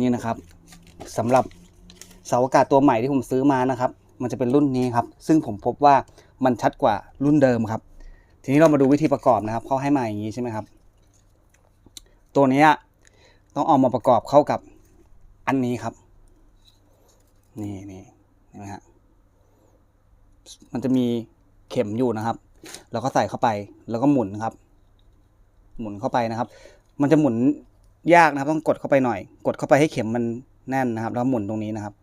นี่นะครับสำหรับเสาอากาศตัวใหม่ที่ผมซื้อมานะครับ มันจะเป็นรุ่นนี้ครับ ซึ่งผมพบว่ามันชัดกว่ารุ่นเดิมครับ ทีนี้เรามาดูวิธีประกอบนะครับเขาให้มาอย่างนี้ใช่ไหมครับ ตัวนี้ต้องเอามาประกอบเข้ากับอันนี้ครับ นี่นี่เห็นไหมฮะมันจะมีเข็มอยู่นะครับเราก็ใส่เข้าไปแล้วก็หมุนครับ หมุนเข้าไปนะครับ มันจะหมุน ยากนะครับ ต้องกดเข้าไปหน่อย กดเข้าไปให้เข็มมันแน่นนะครับ แล้วหมุนตรงนี้นะครับ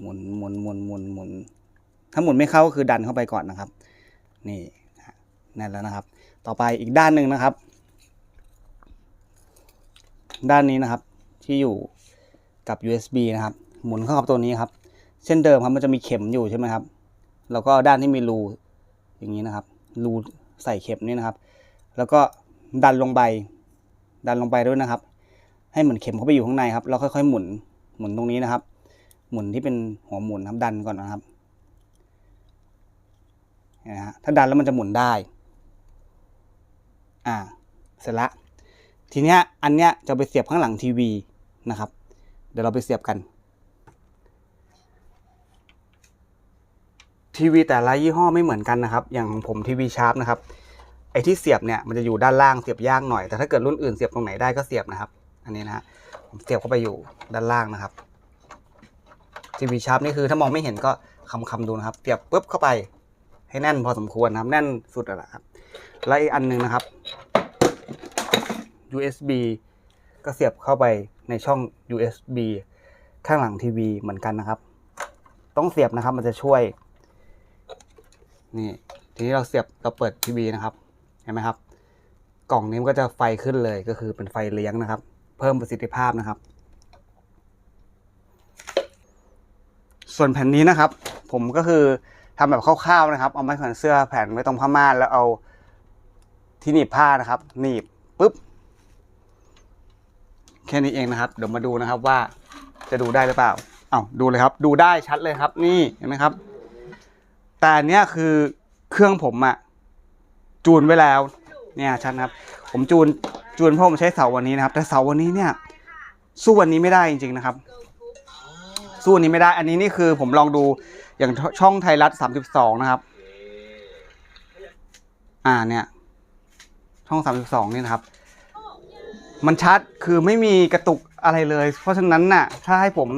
หมุนหมุนหมุนหมุนหมุน ถ้าหมุนไม่เข้าก็คือดันเข้าไปก่อนนะครับ นี่แน่นแล้วนะครับ ต่อไปอีกด้านหนึ่งนะครับ ด้านนี้นะครับ ที่อยู่กับ USB นะครับ หมุนเข้ากับตัวนี้ครับ เช่นเดิมครับมันจะมีเข็มอยู่ใช่ไหมครับ แล้วก็ด้านที่มีรูอย่างนี้นะครับ รูใส่เข็มนี่นะครับ แล้วก็ดันลงไป ดันลงไปด้วยนะครับ ให้เหมือนเข็มเข้าไปอยู่ข้างในครับแล้วค่อยๆหมุนหมุนตรงนี้นะครับ หมุนที่เป็นหัวหมุนนะครับดันก่อนนะครับนะฮะถ้าดันแล้วมันจะหมุนได้อ่าเสร็จละทีเนี้ยอันเนี้ยจะไปเสียบข้างหลังทีวีนะครับ เดี๋ยวเราไปเสียบกันทีวีแต่ละยี่ห้อไม่เหมือนกันนะครับ อย่างของผมทีวีชาร์ปนะครับ ไอ้ที่เสียบเนี่ยมันจะอยู่ด้านล่างเสียบยากหน่อยแต่ถ้าเกิดรุ่นอื่นเสียบตรงไหนได้ก็เสียบนะครับ อันนี้นะฮะผมเสียบเข้าไปอยู่ด้านล่างนะครับทีวีชาร์ปนี่คือถ้ามองไม่เห็นก็คำคำๆดูนะครับเสียบปุ๊บเข้าไปให้แน่นพอสมควรนะครับ แน่นสุดแล้วล่ะครับแล้วอีกอันหนึงนะครับ USB ก็เสียบเข้าไปในช่อง USB ข้างหลังทีวีเหมือนกันนะครับ ต้องเสียบนะครับมันจะช่วย นี่ ทีนี้เราเสียบเราเปิดทีวีนะครับ เห็นไหมครับ กล่องนี้มันก็จะไฟขึ้นเลยก็คือเป็นไฟเลี้ยงนะครับ เพิ่มประสิทธิภาพนะครับ ส่วนแผ่นนี้นะครับ ผมก็คือทำแบบคร่าวๆนะครับ เอาไม้แขวนเสื้อแผ่นไว้ตรงผ้าม่านแล้วเอาที่หนีบผ้านะครับ หนีบปุ๊บแค่นี้เองนะครับ เดี๋ยวมาดูนะครับว่าจะดูได้หรือเปล่าเอา้าดูเลยครับ ดูได้ชัดเลยครับ นี่เห็นไหมครับ แต่เนี้ยคือเครื่องผมอะ จูนไว้แล้วเนี่ยชัดนะครับ ผมจูนจูนเพราะผมใช้เสาวันนี้นะครับ แต่เสาวันนี้เนี่ยสู้วันนี้ไม่ได้จริงๆนะครับ สู้อันนี้ไม่ได้ อันนี้นี่คือผมลองดูอย่างช่องไทยรัฐสามสิบสองนะครับ อ่าเนี่ยช่องสามสิบสองนี่นะครับ มันชัดคือไม่มีกระตุกอะไรเลย เพราะฉะนั้นน่ะ ถ้าให้ผม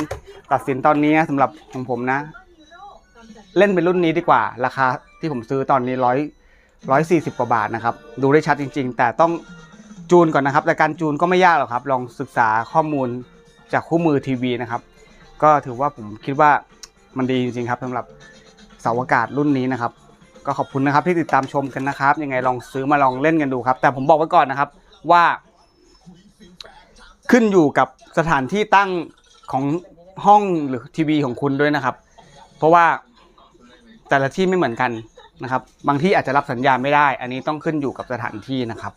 ตัดสินตอนนี้สำหรับของผมนะ เล่นเป็นรุ่นนี้ดีกว่า ราคาที่ผมซื้อตอนนี้ร้อย ร้อยสี่สิบกว่าบาทนะครับ ดูได้ชัดจริง ๆ แต่ต้องจูนก่อนนะครับ แต่การจูนก็ไม่ยากหรอกครับ ลองศึกษาข้อมูลจากคู่มือทีวีนะครับ ก็ถือว่าผมคิดว่ามันดีจริงๆครับสำหรับเสาอากาศรุ่นนี้นะครับ ก็ขอบคุณนะครับที่ติดตามชมกันนะครับ ยังไงลองซื้อมาลองเล่นกันดูครับ แต่ผมบอกไว้ก่อนนะครับว่า ขึ้นอยู่กับสถานที่ตั้งของห้องหรือทีวีของคุณด้วยนะครับ เพราะว่าแต่ละที่ไม่เหมือนกัน นะครับ บางที่อาจจะรับสัญญาณไม่ได้ อันนี้ต้องขึ้นอยู่กับสถานที่นะครับ